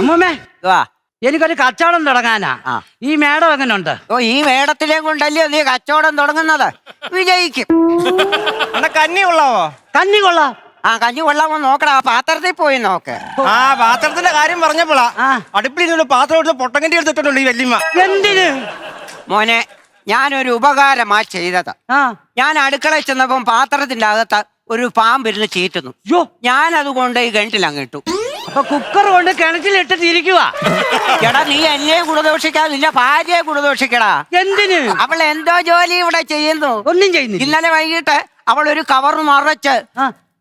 അമ്മൂമ്മേ വാ. എനിക്കൊരു കച്ചവടം തുടങ്ങാനാ. ആ. ഈ മേടം എങ്ങനെയുണ്ട് ഓ ഈ മേടത്തിലേം കൊണ്ടല്ലേ നീ കച്ചവടം തുടങ്ങുന്നത്? വിജയിക്കും. അണ്ണ കന്നി കൊള്ളാവോ? കന്നി കൊള്ളാം. ആ കഞ്ഞി കൊള്ളാമോ നോക്കടാ ആ പാത്രത്തിൽ പോയി നോക്ക്. ആ പാത്രത്തിന്റെ കാര്യം പറഞ്ഞപ്പോളാ. ഇരുന്ന് പാത്രം എടുത്ത് പൊട്ടങ്കണ്ടി എടുത്തിട്ടുണ്ട് ഈ വല്യമ്മ. എന്തിന്? മോനെ ഞാനൊരു ഉപകാരമാ ചെയ്തത്. ആ. ഞാൻ അടുക്കളയിൽ ചെന്നപ്പം പാത്രത്തിന്റെ അകത്ത് ഒരു പാമ്പിരുന്ന് ചീറ്റുന്നു. ഞാൻ അതുകൊണ്ട് ഈ കിണറ്റിലങ്ങ് ഇട്ടു. അപ്പൊ കുക്കർ കൊണ്ട് കിണറ്റിലിട്ടിട്ട് ഇരിക്കുക എടാ നീ എന്നെ ഗുണദോഷിക്കാ നിന്റെ ഭാര്യയെ ഗുണദോഷിക്കടാ. എന്തിന്? അവൾ എന്തോ ജോലി ഇവിടെ ചെയ്യുന്നു. ഒന്നും ചെയ്യുന്നില്ല. ഇന്നലെ വൈകിട്ട് അവൾ ഒരു കവർ മറച്ച്.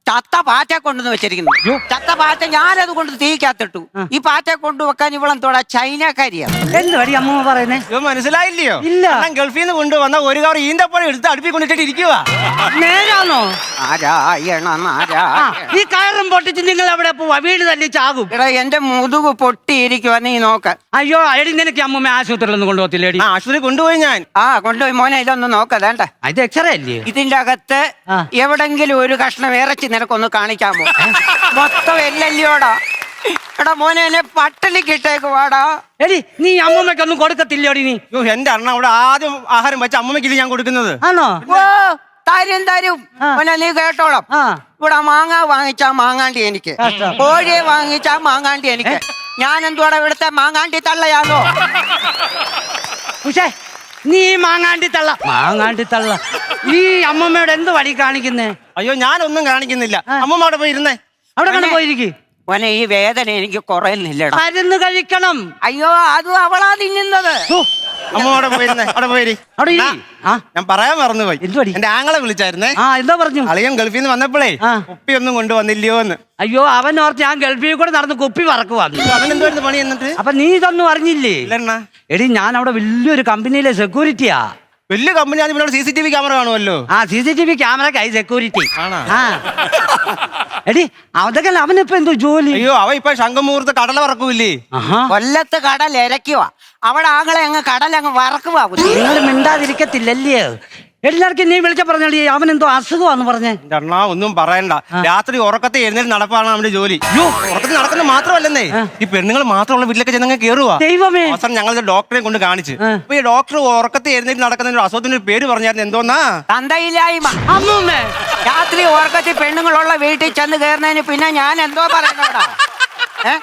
ചത്ത പാറ്റ കൊണ്ടുവന്ന് വെച്ചിരിക്കുന്നു. ചത്ത പാറ്റ ഞാനത് കൊണ്ട് തീക്കകത്തിട്ടു. ഈ പാറ്റ കൊണ്ടുവെക്കാൻ ഇവളെന്തോടാ ചൈനക്കാരിയാ. എന്ത് അമ്മ പറയുന്നേ? ഇവ മനസ്സിലായില്ലയോ? ഇല്ല. അണ്ണൻ ഗൾഫിൽ നിന്ന് കൊണ്ടുവന്ന ഒരു കവർ ഈന്തപ്പഴം എടുത്ത് അടുപ്പിക്കൊണ്ടിട്ടിരിക്കുവാണോ കൊണ്ടിട്ട് നേരാണോ നാരായണ നാരായണ. ഈ കയറും പൊട്ടിച്ച് നിങ്ങൾ അവിടെ പോവാ? വീട് തല്ലിച്ചാകും എടാ എന്റെ മുതുക് പൊട്ടിയിരിക്കുവാ നീ നോക്ക. അയ്യോ അയടി നിനക്ക് അമ്മൂമ്മ ആശുപത്രിയിൽ ഒന്നും കൊണ്ടുപോകത്തില്ലേടി ആ ആശുപത്രി കൊണ്ടുപോയി ഞാൻ. ആ കൊണ്ടുപോയി. മോനെ ഇതൊന്ന് നോക്കതേണ്ട ഇത് എക്സ്റേ അല്ലേ? ഇതിന്റെ അകത്ത് എവിടെങ്കിലും ഒരു കഷ്ണം ഇറച്ചി നിനക്കൊന്ന് കാണിക്കാമോ മൊത്തം എല്ലല്ലോടാ എടാ മോനെ എന്നെ പട്ടിണിക്ക് ഇട്ടേക്ക് വാടാ. എടി നീ അമ്മൂമ്മയ്ക്കൊന്നും കൊടുക്കത്തില്ലോടി നീ? എന്റെ അണ്ണ അവിടെ ആദ്യം ആഹാരം വെച്ച അമ്മമ്മക്കില്ല ഞാൻ കൊടുക്കുന്നത്? ആണോ? ഓ തരും. തരും പിന്നെ നീ കേട്ടോളം. ഇവിടെ മാങ്ങ വാങ്ങിച്ചാ മാങ്ങാണ്ടി എനിക്ക്. കോഴിയെ വാങ്ങിച്ചാ മാങ്ങാണ്ടി എനിക്ക്. ഞാൻ എന്തുവാടാ ഇവിടുത്തെ മാങ്ങാണ്ടി തള്ളയാണോ പക്ഷേ നീ മാങ്ങാണ്ടി തള്ള. മാങ്ങാണ്ടി തള്ള. ഈ അമ്മമ്മയോട് എന്ത് വഴി കാണിക്കുന്നേ? അയ്യോ ഞാനൊന്നും കാണിക്കുന്നില്ല. അമ്മമ്മ അവിടെ പോയിരുന്നേ അവിടെ കണ്ടു പോയിരിക്കും. മോനെ ഈ വേദന എനിക്ക് കുറയുന്നില്ലടാ. മരുന്ന് കഴിക്കണം. അയ്യോ അതും അവളാ തിന്നുന്നത്. അമ്മ അവിടെ പോയിരുന്നേ. അവിടെ പോയി അവിടെ ഇരി. ആ ഞാൻ പറയാൻ മറന്നുപോയി. എന്തുവാടി? എന്റെ ആങ്ങളെ വിളിച്ചായിരുന്നേ. ആ എന്താ പറഞ്ഞു? അളിയൻ ഗൾഫിൽ നിന്ന് വന്നപ്പോഴേ ആ. കുപ്പി ഒന്നും കൊണ്ടുവന്നില്ലയോ എന്ന് അയ്യോ അവൻ ഓർത്ത് ഞാൻ ഗൾഫിൽ കൂടെ നടന്ന് കുപ്പി പറക്കുവാന്ന് അവനെന്തുവായിരുന്നു പണി എന്നിട്ട്? അപ്പൊ നീ ഇതൊന്നും അറിഞ്ഞില്ലേ? ഇല്ലെണ്ണ. എടി ഞാൻ അവിടെ വലിയൊരു കമ്പനിയിലെ സെക്യൂരിറ്റിയാ വലിയ കമ്പനി ആണ് ഇവിടെ C C T V camera കാണുമല്ലോ. ആ C C T V camera security ആണോ? ആ. എടി അതൊക്കെ അവനിപ്പോ എന്തോ ജോലി? അയ്യോ അവ ഇപ്പൊ ശംഖമുഹൂർത്ത് കടല വറക്കൂല്ലേ? ആഹാ. കൊല്ലത്ത് കടൽ ഇരക്കുവാ അവിടെ ആകളെ അങ്ങ് കടൽ അങ്ങ് വറക്കുവാ. നിങ്ങൾ മിണ്ടാതിരിക്കത്തില്ലല്ലേ? എല്ലാവർക്കും നീ വിളിച്ച പറഞ്ഞോളി അവൻ എന്തോ അസുഖമാന്ന് പറഞ്ഞേ. അണ്ണാ ഒന്നും പറയണ്ട. രാത്രി ഉറക്കത്തെ എഴുന്നേറ്റ് നടപ്പാണ് അവന്റെ ജോലി. ഉറക്കത്തിൽ നടക്കുന്നത് മാത്രമല്ലെന്നേ. ഈ പെണ്ണുങ്ങൾ മാത്രമുള്ള വീട്ടിലൊക്കെ ചെന്നങ്ങ് കയറുവാ ദൈവമേ. അവസാനം ഞങ്ങൾ ഡോക്ടറെ കൊണ്ട് കാണിച്ച്. അപ്പൊ ഈ ഡോക്ടർ ഉറക്കത്തെ എഴുന്നേറ്റ് നടക്കുന്ന ഒരു അസുഖത്തിന് ഒരു പേര് പറഞ്ഞായിരുന്നു എന്തോന്നാ? തന്തയില്ലായ്മ. അമ്മൂമ്മേ. രാത്രി ഉറക്കത്തിൽ പെണ്ണുങ്ങളുള്ള വീട്ടിൽ ചെന്ന് കയറുന്നതിന് പിന്നെ ഞാൻ എന്തോ പറയുന്നോടാ ഏ?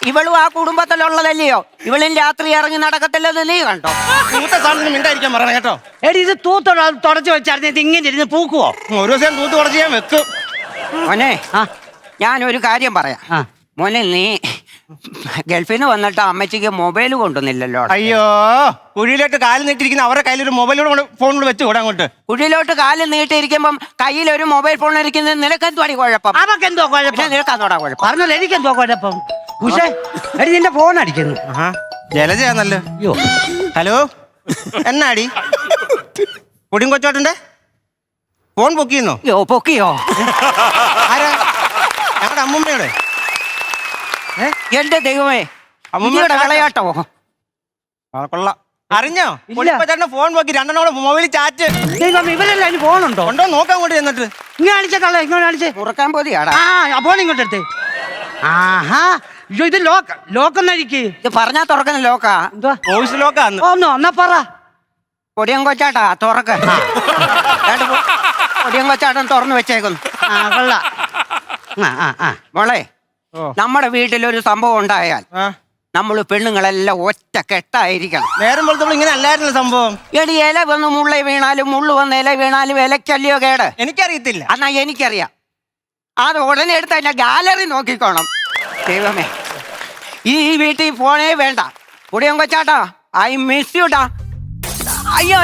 ഇവളും ആ കുടുംബത്തിലുള്ളതല്ലയോ? ഇവളും രാത്രി ഇറങ്ങി നടക്കത്തില്ലെന്ന് നീ കണ്ടോ? സാധനത്തിന് മിണ്ടായിരിക്കാൻ പറയണം കേട്ടോ. എടി ഇത് തൂത്ത് തുടച്ചു വെച്ചായിരുന്നു. ഇത് ഇങ്ങനെ ഇരുന്ന് പൂക്കുവോ? ഒരു ദിവസം തൂത്ത് കുറച്ച് ഞാൻ വെക്കും. മോനെ ആ. ഞാനൊരു കാര്യം പറയാം. ആ. മോനെ നീ ഗൾഫിൽ നിന്ന് വന്നിട്ട് അമ്മച്ചിക്ക് മൊബൈൽ കൊണ്ടുവന്നില്ലല്ലോ. അയ്യോ കുഴിയിലോട്ട് കാലിൽ നീട്ടിരിക്കുന്ന അവരുടെ കയ്യിൽ ഒരു മൊബൈലോട് ഫോണിൽ വെച്ച് കൂടെ അങ്ങോട്ട്. കുഴിയിലോട്ട് കാൽ നീട്ടിയിരിക്കുമ്പം കയ്യിൽ ഒരു മൊബൈൽ ഫോൺ ഇരിക്കുന്നത് നിനക്കെന്തുവാടി കുഴപ്പം? അവക്കെന്തോ പിന്നെ കുഴപ്പം നിനക്കാന്നോടാ കുഴപ്പം? പറഞ്ഞല്ലോ എനിക്ക് എന്തോ കുഴപ്പം? ഉഷേ എടി നിന്റെ ഫോൺ അടിക്കുന്നു. ആഹാ. ജലജയാന്നല്ലോ. അയ്യോ. ഹലോ? എന്നാടി? പൊടിയും കൊച്ചോട്ടന്റെ ഫോൺ പൊക്കിയെന്നോ? യോ പൊക്കിയോ? ആരാ? ഞങ്ങളുടെ അമ്മൂമ്മയുടെ. എന്റെ ദൈവമേ അമ്മൂമ്മ ഇനിയുടെ കാട്ടോ? വിളയാട്ടോ. ആ കൊള്ളാം. അറിഞ്ഞോ? ഇല്ല. പൊടിപ്പച്ചേട്ടന്റെ ഫോൺ നോക്കി രണ്ടെണ്ണോടെ മൊബൈലിൽ ചാറ്റ് ദൈവം ഇവരെല്ലാം അതിന് ഫോണുണ്ടോ ഉണ്ടോ? നോക്കാൻ കൊണ്ട് ചെന്നിട്ട്. ഇങ്ങനെ കാണിച്ച കള്ള ഇങ്ങനെ കാണിച്ചേ തുറക്കാൻ പോതിയാടാ. ആ ഫോൺ ഇങ്ങോട്ട് എടുത്തേ ആഹാ. അയ്യോ ഇത് ലോക്ക് ഇത് പറഞ്ഞാ തുറക്കുന്ന ലോക്കാ എന്തുവാ? വോയിസ് ലോക്കാന്ന് ഒന്നോ എന്നാ പറ. കൊടിയം കൊച്ചാട്ടാ തുറക്ക. പൊ- പൊടിയം കൊച്ചാട്ടൻ തുറന്നു വെച്ചേക്കുന്നു. ആ കൊള്ള. ആ ആ ആ. മോളെ ഓ. നമ്മുടെ വീട്ടിലൊരു സംഭവം ഉണ്ടായാൽ ആ. നമ്മൾ പെണ്ണുങ്ങളെല്ലാം ഒറ്റ കെട്ടായിരിക്കണം. നേരം പോലത്തെ ഇങ്ങനെ അല്ലായിരുന്നല്ലോ സംഭവം? എടി ഇല വന്ന് മുള്ള വീണാലും മുള്ളു വന്ന് ഇല വീണാലും ഇലക്കല്ലയോ കേട്? എനിക്കറിയത്തില്ല. എന്നാ എനിക്കറിയാം. അത് ഉടനെ എടുത്ത് അതിന്റെ ഗാലറി നോക്കിക്കോണം. ദൈവമേ. ഈ വീട്ടിൽ ഫോണേ വേണ്ട. പൊടിയം കൊച്ചാട്ടാ ഐ മിസ് യുടാ അയ്യോ.